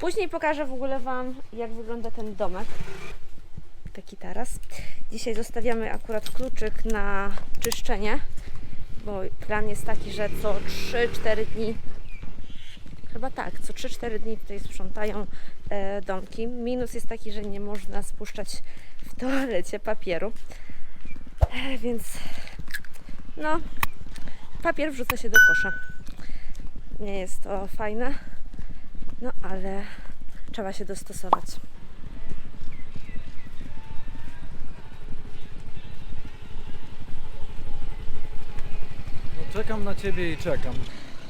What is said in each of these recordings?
Później pokażę w ogóle Wam, jak wygląda ten domek. Taki taras. Dzisiaj zostawiamy akurat kluczyk na czyszczenie, bo plan jest taki, że co 3-4 dni, chyba tak, co 3-4 dni tutaj sprzątają e, domki. Minus jest taki, że nie można spuszczać w toalecie papieru. E, więc no, papier wrzuca się do kosza. Nie jest to fajne, no ale trzeba się dostosować. No, czekam na ciebie i czekam.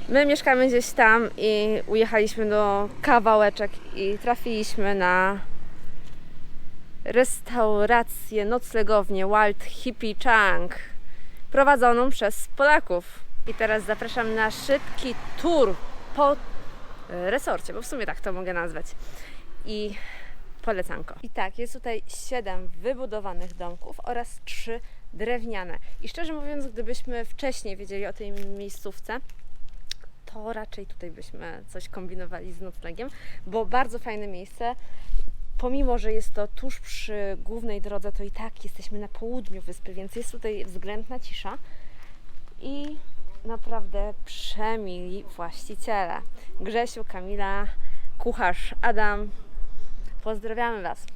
My mieszkamy gdzieś tam i ujechaliśmy do kawałeczek i trafiliśmy na restaurację, noclegownię Wild Hippie Chang prowadzoną przez Polaków. I teraz zapraszam na szybki tour po resorcie, bo w sumie tak to mogę nazwać. I polecanko. I tak, jest tutaj 7 wybudowanych domków oraz 3 drewniane. I szczerze mówiąc, gdybyśmy wcześniej wiedzieli o tej miejscówce, to raczej tutaj byśmy coś kombinowali z noclegiem, bo bardzo fajne miejsce. Pomimo, że jest to tuż przy głównej drodze, to i tak jesteśmy na południu wyspy, więc jest tutaj względna cisza i naprawdę przemili właściciele. Grzesiu, Kamila, kucharz Adam. Pozdrawiamy Was.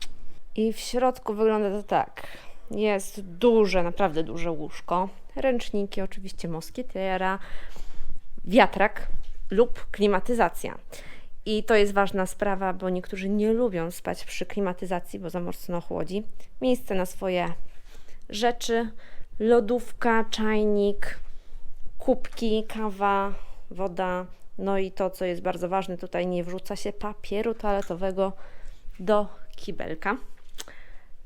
I w środku wygląda to tak. Jest duże, naprawdę duże łóżko. Ręczniki, oczywiście moskietiera, wiatrak lub klimatyzacja. I to jest ważna sprawa, bo niektórzy nie lubią spać przy klimatyzacji, bo za mocno chłodzi. Miejsce na swoje rzeczy, lodówka, czajnik, kubki, kawa, woda. No i to, co jest bardzo ważne, tutaj nie wrzuca się papieru toaletowego do kibelka.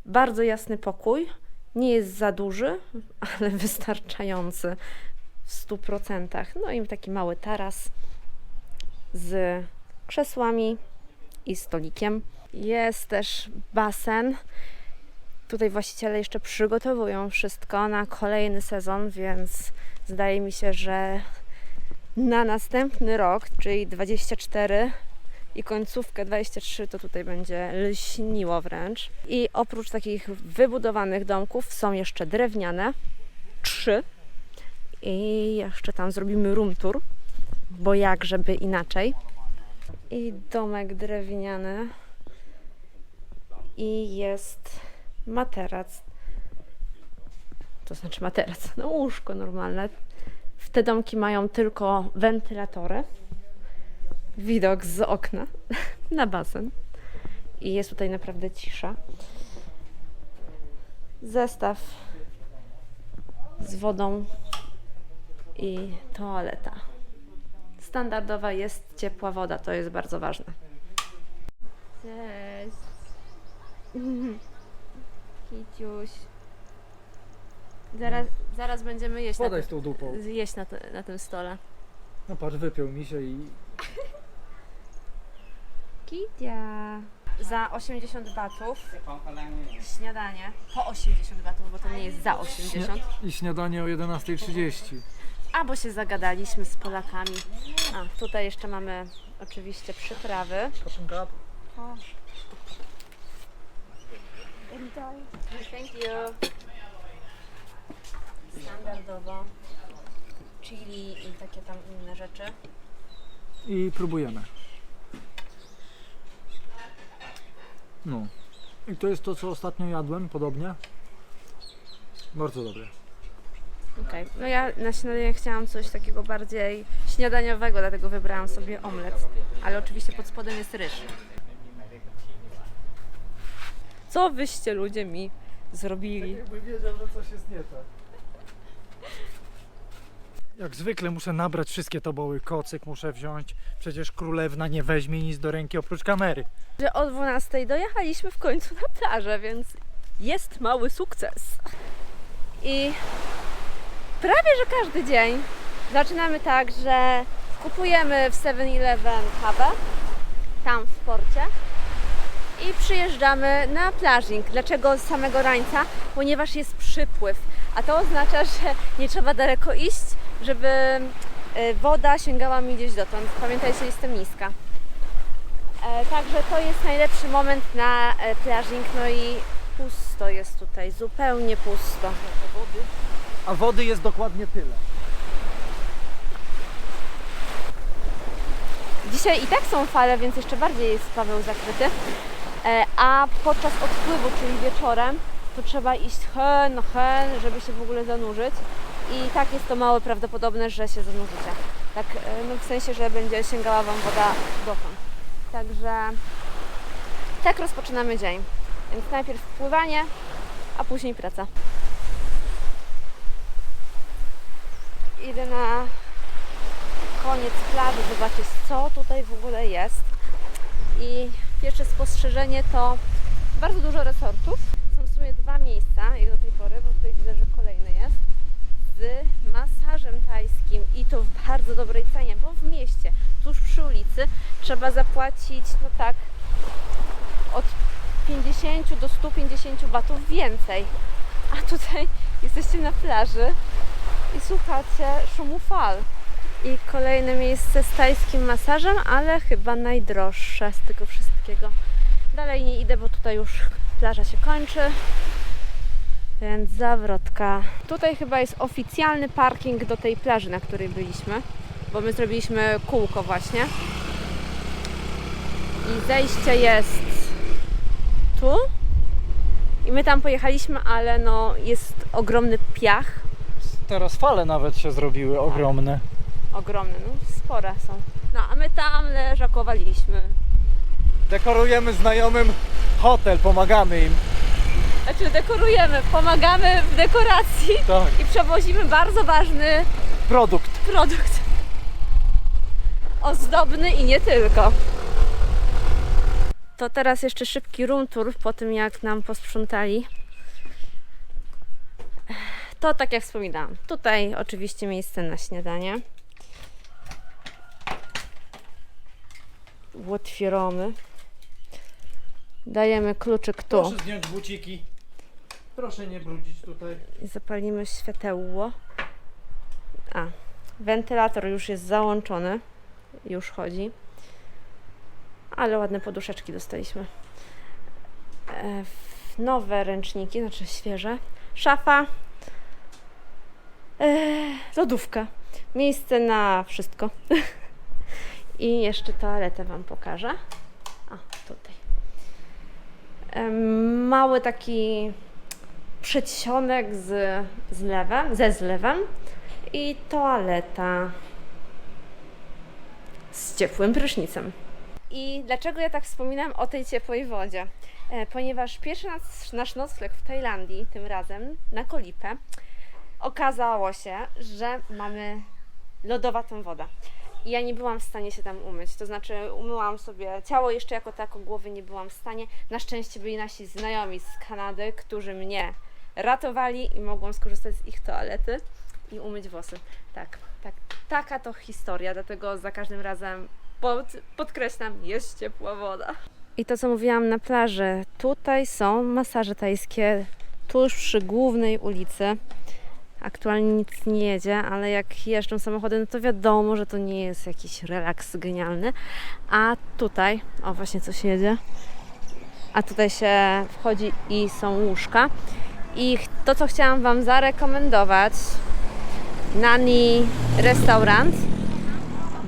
Bardzo jasny pokój. Nie jest za duży, ale wystarczający w 100%. No i taki mały taras z krzesłami i stolikiem. Jest też basen. Tutaj właściciele jeszcze przygotowują wszystko na kolejny sezon, więc zdaje mi się, że na następny rok, czyli 24 i końcówkę 23, to tutaj będzie lśniło wręcz. I oprócz takich wybudowanych domków są jeszcze drewniane, trzy. I jeszcze tam zrobimy room tour, bo jak żeby inaczej. I domek drewniany. I jest materac. To znaczy materac, no łóżko normalne. W te domki mają tylko wentylatory. Widok z okna na basen. I jest tutaj naprawdę cisza. Zestaw z wodą i toaleta. Standardowa jest ciepła woda, to jest bardzo ważne. Cześć. Kiciuś. Zaraz, zaraz będziemy jeść, na, Podaj z tą dupą. jeść na, te, na tym stole. No patrz, wypiął mi się i... Kitia. Za 80 batów śniadanie. Po 80 batów, bo to nie jest za 80. I śniadanie o 11.30. A, bo się zagadaliśmy z Polakami. A, tutaj jeszcze mamy oczywiście przyprawy. Thank you. Standardowo. Chili i takie tam inne rzeczy. I próbujemy. No. I to jest to, co ostatnio jadłem, podobnie. Bardzo dobre. Okej. No ja na śniadanie chciałam coś takiego bardziej śniadaniowego, dlatego wybrałam sobie omlet. Ale oczywiście pod spodem jest ryż. Co wyście ludzie mi zrobili? Jakby wiedział, że coś jest nie tak. Jak zwykle muszę nabrać wszystkie toboły, kocyk muszę wziąć. Przecież królewna nie weźmie nic do ręki oprócz kamery. Że o 12 dojechaliśmy w końcu na plażę, więc jest mały sukces. I prawie że każdy dzień zaczynamy tak, że kupujemy w 7-Eleven kawę tam w porcie i przyjeżdżamy na plażing. Dlaczego z samego rańca? Ponieważ jest przypływ, a to oznacza, że nie trzeba daleko iść, żeby e, woda sięgała mi gdzieś dotąd. Pamiętajcie, jestem niska. E, także to jest najlepszy moment na e, plażing, no i pusto jest tutaj, zupełnie pusto. A wody jest dokładnie tyle. Dzisiaj i tak są fale, więc jeszcze bardziej jest Paweł zakryty. E, A podczas odpływu, czyli wieczorem, to trzeba iść hen, hen, żeby się w ogóle zanurzyć. I tak jest to mało prawdopodobne, że się zanurzycie. Tak, e, no w sensie, że będzie sięgała Wam woda dotąd. Także tak rozpoczynamy dzień. Więc najpierw pływanie, a później praca. Idę na koniec plaży zobaczyć, co tutaj w ogóle jest. I pierwsze spostrzeżenie to bardzo dużo resortów. Są w sumie dwa miejsca, jak do tej pory, bo tutaj widzę, że kolejny jest, z masażem tajskim i to w bardzo dobrej cenie, bo w mieście, tuż przy ulicy, trzeba zapłacić, no tak, od 50 do 150 batów więcej. A tutaj jesteście na plaży i słuchacie szumu fal. I kolejne miejsce z tajskim masażem, ale chyba najdroższe z tego wszystkiego. Dalej nie idę, bo tutaj już plaża się kończy. Więc zawrotka. Tutaj chyba jest oficjalny parking do tej plaży, na której byliśmy, bo my zrobiliśmy kółko właśnie. I zejście jest tu. I my tam pojechaliśmy, ale no jest ogromny piach. Teraz fale nawet się zrobiły ogromne. Ogromny, no spore są. No a my tam leżakowaliśmy. Dekorujemy znajomym hotel, pomagamy im. Znaczy dekorujemy, pomagamy w dekoracji Tak. i przewozimy bardzo ważny Produkt. produkt. Ozdobny i nie tylko. To teraz jeszcze szybki room tour po tym jak nam posprzątali. To tak jak wspominałam. Tutaj oczywiście miejsce na śniadanie. Otwieramy. Dajemy kluczyk tu. Proszę zdjąć buciki. Proszę nie brudzić tutaj. Zapalimy światełło. A, wentylator już jest załączony. Już chodzi. Ale ładne poduszeczki dostaliśmy. E, Nowe ręczniki, znaczy świeże. Szafa. E, lodówka. Miejsce na wszystko. I jeszcze toaletę Wam pokażę. A, tutaj. Em, Mały taki przedsionek z zlewem, ze zlewem i toaleta z ciepłym prysznicem. I dlaczego ja tak wspominam o tej ciepłej wodzie? E, ponieważ pierwszy nasz, nasz nocleg w Tajlandii, tym razem na Kolipę, okazało się, że mamy lodowatą wodę. I ja nie byłam w stanie się tam umyć. To znaczy, umyłam sobie ciało jeszcze jako tako, głowy nie byłam w stanie. Na szczęście byli nasi znajomi z Kanady, którzy mnie ratowali i mogłam skorzystać z ich toalety i umyć włosy. Tak, tak, taka to historia, dlatego za każdym razem pod, podkreślam, jest ciepła woda. I to, co mówiłam na plaży, tutaj są masaże tajskie tuż przy głównej ulicy. Aktualnie nic nie jedzie, ale jak jeżdżą samochody, no to wiadomo, że to nie jest jakiś relaks genialny. A tutaj, o właśnie coś jedzie, a tutaj się wchodzi i są łóżka. I to, co chciałam Wam zarekomendować, Nani Restaurant.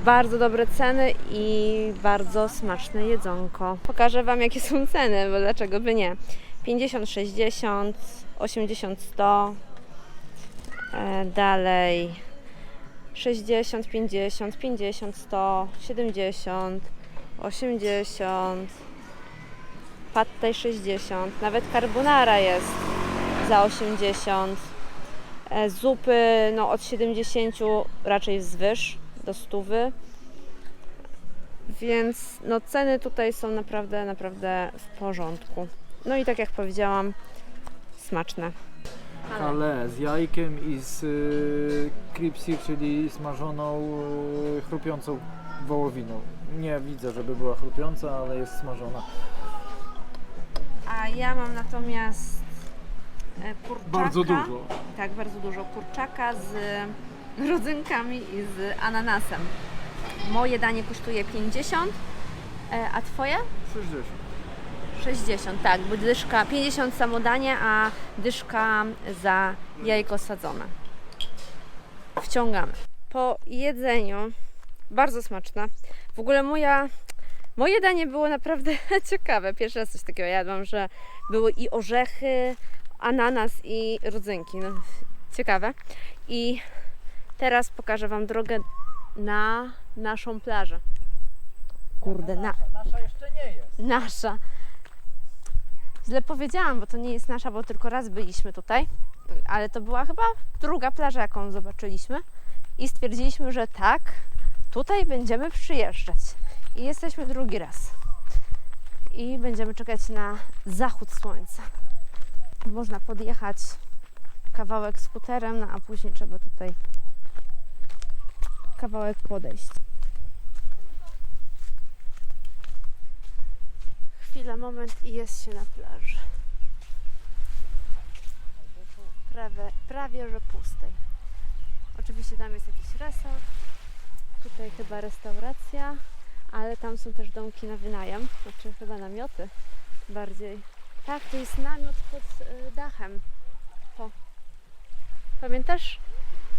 Bardzo dobre ceny i bardzo smaczne jedzonko. Pokażę Wam, jakie są ceny, bo dlaczego by nie. 50, 60, 80, 100. E, dalej 60, 50, 50, 100, 70, 80. Pad thai 60, nawet carbonara jest za 80. E, Zupy no od 70 raczej wzwyż do 100. Więc no ceny tutaj są naprawdę, naprawdę w porządku. No i tak jak powiedziałam, smaczne. Ale z jajkiem i z y, kripsi, czyli smażoną y, chrupiącą wołowiną. Nie widzę, żeby była chrupiąca, ale jest smażona. A ja mam natomiast kurczaka. Bardzo dużo. Tak, bardzo dużo kurczaka z rodzynkami i z ananasem. Moje danie kosztuje 50, E, a twoja? 60. 60, tak, bo dyszka 50 samodanie, a dyszka za jajko sadzone. Wciągamy. Po jedzeniu, bardzo smaczne. W ogóle moja, moje danie było naprawdę ciekawe. Pierwszy raz coś takiego jadłam, że były i orzechy, ananas i rodzynki. No, ciekawe. I teraz pokażę Wam drogę na naszą plażę. Kurde, na, Nasza jeszcze nie jest. nasza. Źle powiedziałam, bo to nie jest nasza, bo tylko raz byliśmy tutaj, ale to była chyba druga plaża, jaką zobaczyliśmy i stwierdziliśmy, że tak, tutaj będziemy przyjeżdżać. I jesteśmy drugi raz. I będziemy czekać na zachód słońca. Można podjechać kawałek skuterem, no a później trzeba tutaj kawałek podejść. Chwila, moment i jest się na plaży. Prawie, prawie że pustej. Oczywiście tam jest jakiś resort, tutaj chyba restauracja, ale tam są też domki na wynajem, znaczy chyba namioty bardziej. Tak, to jest namiot pod y, dachem. To. Pamiętasz?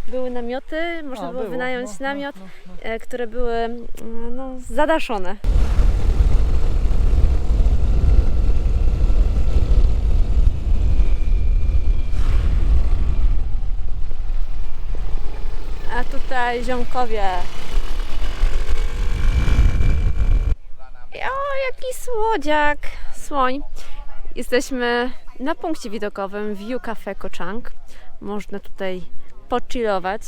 Były namioty, można A, było, wynająć no, no, namiot, no, no. e, które były mm, no, zadaszone. A tutaj ziomkowie. O, jaki słodziak! Słoń. Jesteśmy na punkcie widokowym View Cafe Kochang. Można tutaj pochillować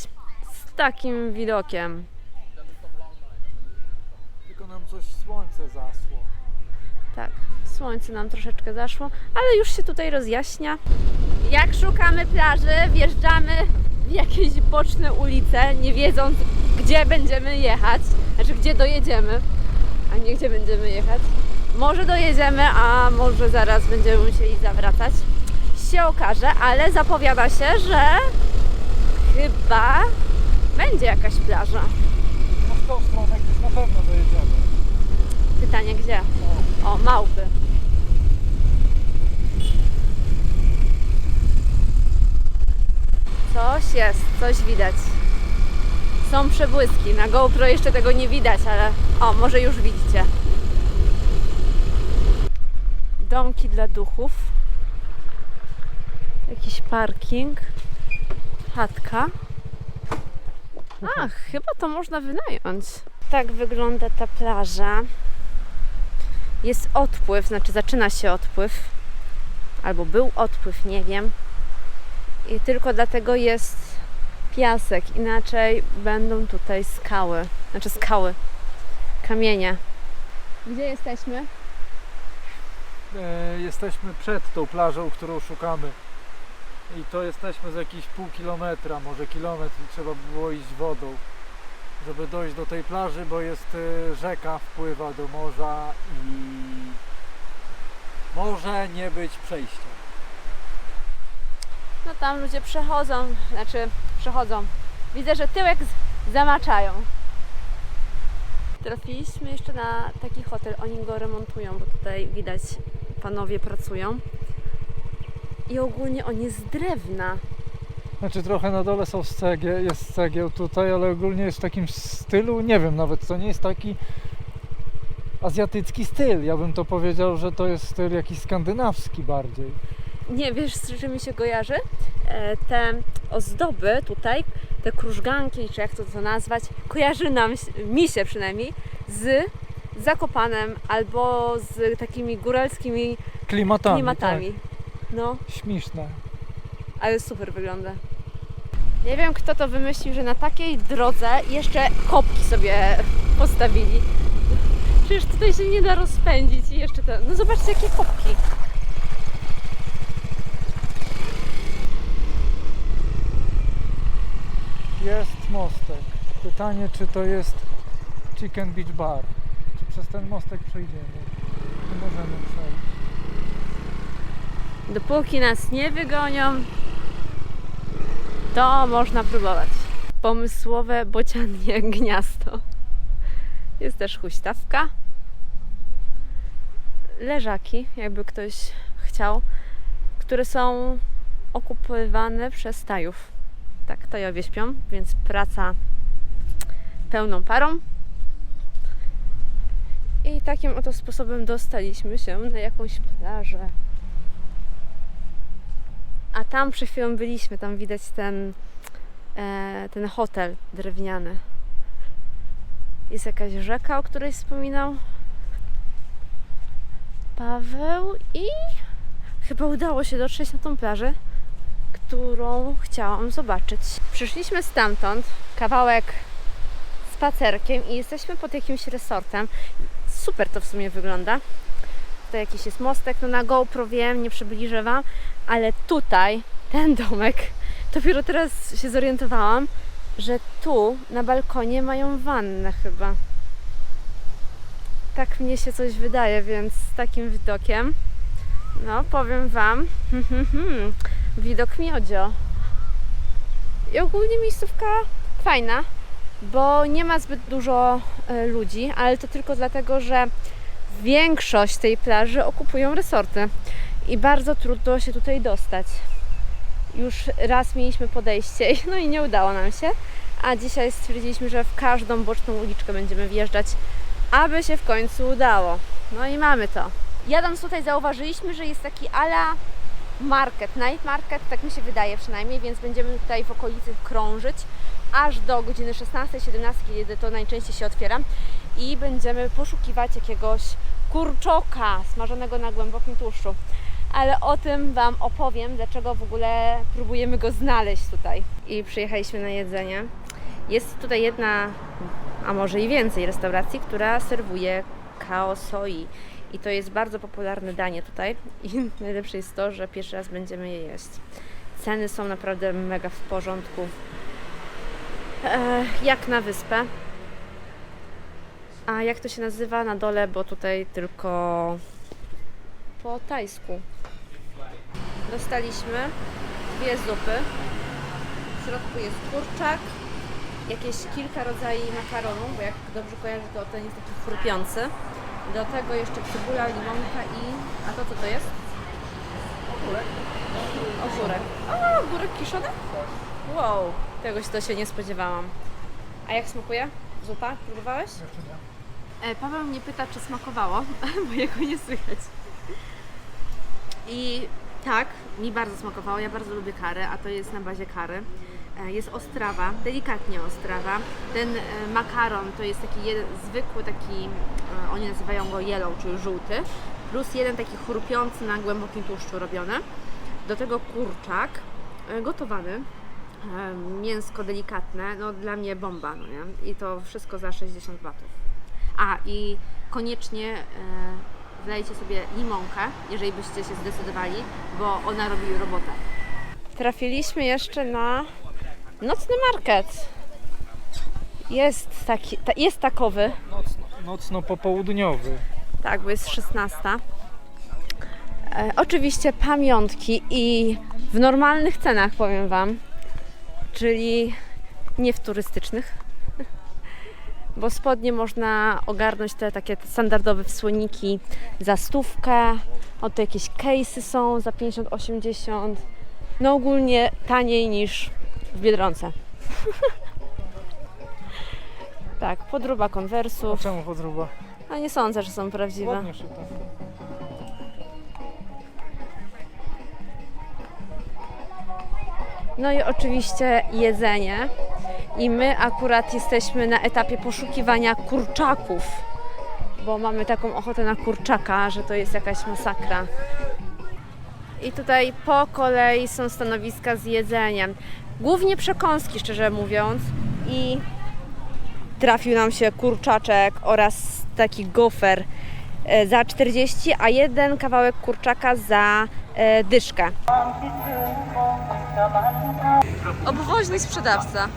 z takim widokiem. Tylko nam coś słońce zasło. Tak, słońce nam troszeczkę zaszło, ale już się tutaj rozjaśnia. Jak szukamy plaży, wjeżdżamy w jakieś boczne ulice, nie wiedząc, gdzie będziemy jechać, znaczy gdzie dojedziemy, a nie gdzie będziemy jechać. Może dojedziemy, a może zaraz będziemy musieli zawracać. Się okaże, ale zapowiada się, że chyba będzie jakaś plaża. No w tą stronę gdzieś na pewno dojedziemy. Pytanie gdzie? O, O, małpy. Coś jest, coś widać. Są przebłyski. Na GoPro jeszcze tego nie widać, ale o, może już widzicie. Domki dla duchów. Jakiś parking. Chatka. Ach, chyba to można wynająć. Tak wygląda ta plaża jest odpływ, znaczy zaczyna się odpływ, albo był odpływ, nie wiem. I tylko dlatego jest piasek, inaczej będą tutaj skały, znaczy skały, kamienie. Gdzie jesteśmy? E, jesteśmy przed tą plażą, którą szukamy. I to jesteśmy z jakieś pół kilometra, może kilometr i trzeba by było iść wodą, żeby dojść do tej plaży, bo jest e, rzeka, wpływa do morza i może nie być przejścia. No tam ludzie przechodzą, znaczy przechodzą. Widzę, że tyłek zamaczają. Trafiliśmy jeszcze na taki hotel, oni go remontują, bo tutaj widać panowie pracują. I ogólnie on jest z drewna. Znaczy trochę na dole są z cegieł, jest cegieł tutaj, ale ogólnie jest w takim stylu, nie wiem nawet, to nie jest taki azjatycki styl. Ja bym to powiedział, że to jest styl jakiś skandynawski bardziej. Nie wiesz, z czym mi się kojarzy? E, Te ozdoby tutaj, te krużganki, czy jak to, to nazwać, kojarzy nam, mi się przynajmniej, z Zakopanem albo z takimi góralskimi Klimatami. klimatami. No, Tak, śmieszne. ale super wygląda. Nie wiem, kto to wymyślił, że na takiej drodze jeszcze kopki sobie postawili. Przecież tutaj się nie da rozpędzić i jeszcze to. No zobaczcie, jakie kopki. Jest mostek. Pytanie, czy to jest Chicken Beach Bar. Przez ten mostek przejdziemy? Nie możemy przejść. Dopóki nas nie wygonią, to można próbować. Pomysłowe bocianie gniazdo. Jest też huśtawka. leżaki, jakby ktoś chciał, które są okupywane przez tajów. Tak, tajowie śpią, więc praca pełną parą. I takim oto sposobem dostaliśmy się na jakąś plażę. A tam przed chwilą byliśmy, tam widać ten, e, ten hotel drewniany. Jest jakaś rzeka, o której wspominał Paweł i chyba udało się dotrzeć na tą plażę, którą chciałam zobaczyć. Przyszliśmy stamtąd, kawałek spacerkiem i jesteśmy pod jakimś resortem. Super to w sumie wygląda. Tutaj jakiś jest mostek, no na GoPro wiem, nie przybliżę Wam, ale tutaj, ten domek, dopiero teraz się zorientowałam, że tu na balkonie mają wannę chyba. Tak mnie się coś wydaje, więc z takim widokiem, no powiem Wam, widok miodzio. I ogólnie miejscówka fajna, bo nie ma zbyt dużo e, ludzi, ale to tylko dlatego, że większość tej plaży okupują resorty i bardzo trudno się tutaj dostać. Już raz mieliśmy podejście, no i nie udało nam się, a dzisiaj stwierdziliśmy, że w każdą boczną uliczkę będziemy wjeżdżać, aby się w końcu udało. No i mamy to. Jadąc tutaj zauważyliśmy, że jest taki ala market, night market, tak mi się wydaje przynajmniej, więc będziemy tutaj w okolicy krążyć aż do godziny 16-17, kiedy to najczęściej się otwiera i będziemy poszukiwać jakiegoś kurczoka smażonego na głębokim tłuszczu. Ale o tym Wam opowiem, dlaczego w ogóle próbujemy go znaleźć tutaj. I przyjechaliśmy na jedzenie. Jest tutaj jedna, a może i więcej restauracji, która serwuje kaosoi. I to jest bardzo popularne danie tutaj. I najlepsze jest to, że pierwszy raz będziemy je jeść. Ceny są naprawdę mega w porządku. E, jak na wyspę. A jak to się nazywa na dole, bo tutaj tylko po tajsku. Dostaliśmy dwie zupy. W środku jest kurczak, jakieś kilka rodzajów makaronu, bo jak dobrze kojarzę, to ten jest taki chrupiący. Do tego jeszcze cebula, limonka i... A to co to jest? Ogórek. Ogórek. A, ogórek kiszony? Wow, tegoś to się nie spodziewałam. A jak smakuje? Zupa? Próbowałeś? E, Paweł mnie pyta, czy smakowało, bo jego nie słychać. I tak, mi bardzo smakowało. Ja bardzo lubię karę, a to jest na bazie kary. E, Jest ostrawa, delikatnie ostrawa. Ten e, makaron to jest taki jeden, zwykły, taki, e, oni nazywają go yellow, czyli żółty, plus jeden taki chrupiący na głębokim tłuszczu robiony. Do tego kurczak gotowany, mięsko delikatne, no dla mnie bomba, no nie? I to wszystko za 60 batów. A i koniecznie wlejcie sobie limonkę, jeżeli byście się zdecydowali, bo ona robi robotę. Trafiliśmy jeszcze na nocny market. Jest taki, ta, jest takowy. Nocno, nocno popołudniowy. Tak, bo jest 16. E, oczywiście pamiątki i w normalnych cenach powiem Wam, czyli nie w turystycznych. Bo spodnie można ogarnąć te takie standardowe wsłoniki za stówkę. Oto jakieś case'y są za 50-80. No ogólnie taniej niż w Biedronce. tak, podróba A konwersów. czemu podróba? A nie sądzę, że są prawdziwe. Ładnie. No i oczywiście jedzenie. I my akurat jesteśmy na etapie poszukiwania kurczaków, bo mamy taką ochotę na kurczaka, że to jest jakaś masakra. I tutaj po kolei są stanowiska z jedzeniem. Głównie przekąski, szczerze mówiąc. I trafił nam się kurczaczek oraz taki gofer e, za 40, a jeden kawałek kurczaka za e, dyszkę. Obwoźny sprzedawca.